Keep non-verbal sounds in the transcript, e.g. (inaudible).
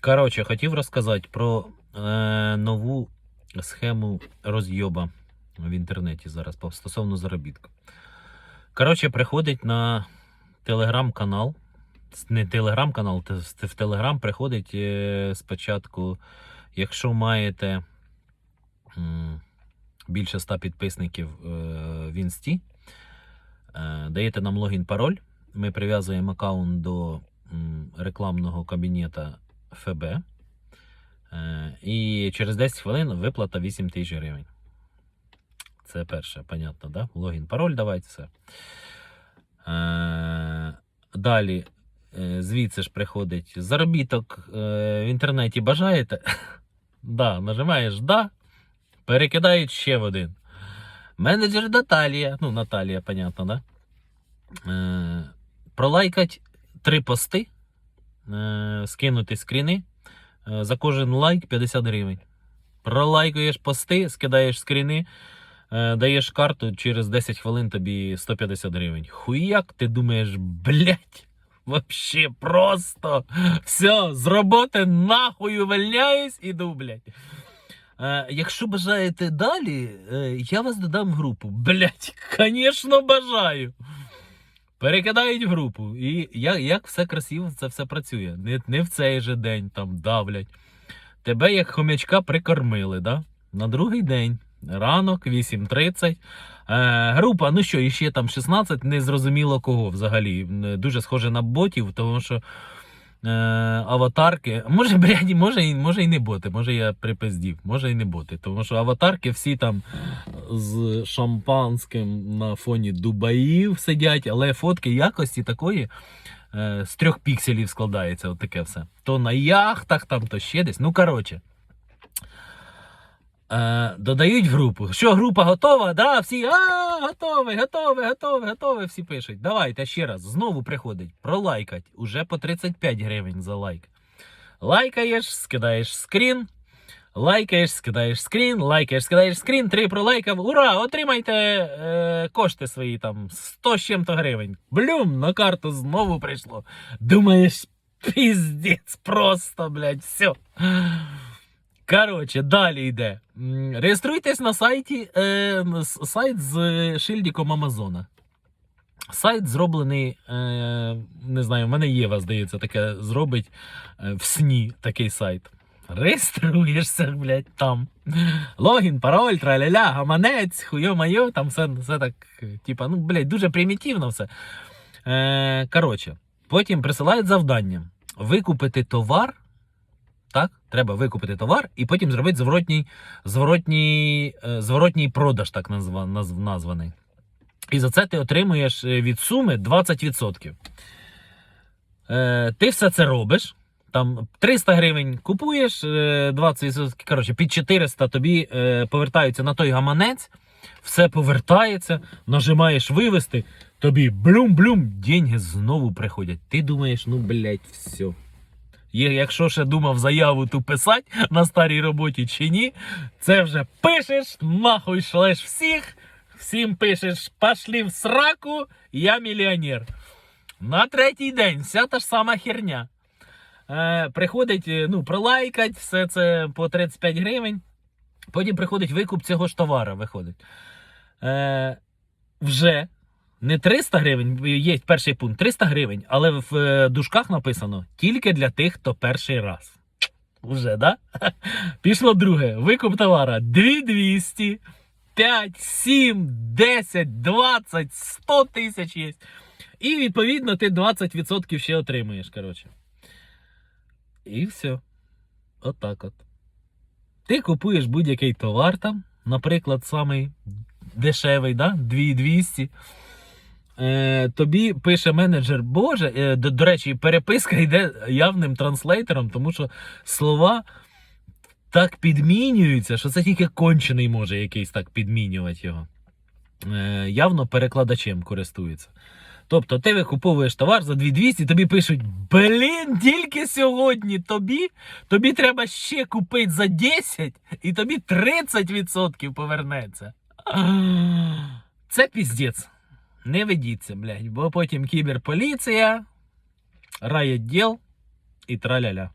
Коротше, хотів розказати про е, нову схему розйоба в інтернеті зараз стосовно заробітку. Коротше, приходить на телеграм-канал. Не телеграм-канал, в телеграм приходить е, спочатку, якщо маєте більше 100 підписників е, в інсті, е, даєте нам логін пароль. Ми прив'язуємо аккаунт до рекламного кабінета ФБ. Е, і через 10 хвилин виплата 8 тисяч гривень. Це перше, понятно, да? Логін, пароль, давайте все. Е, далі, е, звідси ж приходить заробіток в інтернеті бажаєте? (laughs) да, нажимаєш да, перекидають ще в один. Менеджер Наталія, ну, Наталія, понятно, да? Пролайкать три пости, скинути скріни. Е, За кожен лайк 50 гривень. Пролайкуєш пости, скидаєш скріни, е, даєш карту, через 10 хвилин тобі 150 гривень. Хуяк, ти думаєш, блять, вообще просто все, з роботи нахуй увольняюсь, іду, блять. Е, якщо бажаєте далі, е, я вас додам в групу. Блять, звісно, (laughs) бажаю. Перекидають групу. І як, як все красиво це все працює. Не, не в цей же день там давлять. Тебе як хомячка прикормили, да? На другий день, ранок, 8.30. Е, група, ну що, іще там 16, не зрозуміло кого взагалі. Дуже схоже на ботів, тому що аватарки. Може, блядь, може, може і не боти, може я припиздів, може і не боти. Тому що аватарки всі там з шампанським на фоні дубаїв сидять, але фотки якості такої е, з трьох пікселів складається, от таке все. То на яхтах, там, то ще десь. Ну, коротше. Е, додають групу. Що група готова? Да, всі а, готові, готові, готові, готові. Всі пишуть. Давайте ще раз. Знову приходить. Пролайкать. Уже по 35 гривень за лайк. Лайкаєш, скидаєш скрін. Лайкаєш, скидаєш скрін, лайкаєш, скидаєш скрін, три пролайкав. Ура! Отримайте е, кошти свої там 100 з чим-то гривень. Блюм, на карту знову прийшло. Думаєш, піздець, просто, блядь, все. Коротше, далі йде. Реєструйтесь на сайті, е, сайт з шильдиком Амазона. Сайт зроблений, е, не знаю, в мене Єва, здається, таке зробить е, в сні такий сайт. Реєструєшся, блядь, там. Логін, пароль, траля-ля, гаманець, хуйо-майо, там все, все так, е, типа, ну, блядь, дуже примітивно все. Е, коротше, потім присилають завдання викупити товар. Так, треба викупити товар і потім зробити зворотній, зворотній, е, зворотній продаж, так названий. І за це ти отримуєш е, від суми 20%. Е, ти все це робиш. Там 300 гривень купуєш, е, 20%, коротше, під 400 тобі е, повертаються на той гаманець, все повертається, нажимаєш вивести, тобі блюм-блюм, деньги знову приходять. Ти думаєш, ну блядь, все. Якщо ще думав заяву ту писати на старій роботі чи ні, це вже пишеш, нахуй шлеш всіх, всім пишеш, пошли в сраку, я мільйонер. На третій день вся та ж сама херня. Е, приходить, е, ну, пролайкать, все це по 35 гривень. Потім приходить викуп цього ж товара, виходить. Е, вже не 300 гривень, є перший пункт 300 гривень, але в е, дужках написано тільки для тих, хто перший раз. Уже, да? (laughs) Пішло друге. Викуп товара 2200, 5, 7, 10, 20, 100 тисяч є. І відповідно ти 20% ще отримуєш. коротше. І все. Отак от. Ти купуєш будь-який товар там, наприклад, самий дешевий, да? 2200. Е, тобі пише менеджер, Боже, е, до, до речі, переписка йде явним транслейтером, тому що слова так підмінюються, що це тільки кончений може якийсь так підмінювати його. Е, явно перекладачем користується. Тобто ти викуповуєш товар за 2200, тобі пишуть: блін, тільки сьогодні тобі, тобі треба ще купити за 10, і тобі 30% повернеться. Це піздець. Не ведіться, блядь, бо потім кіберполіція, райвідділ і траля-ля.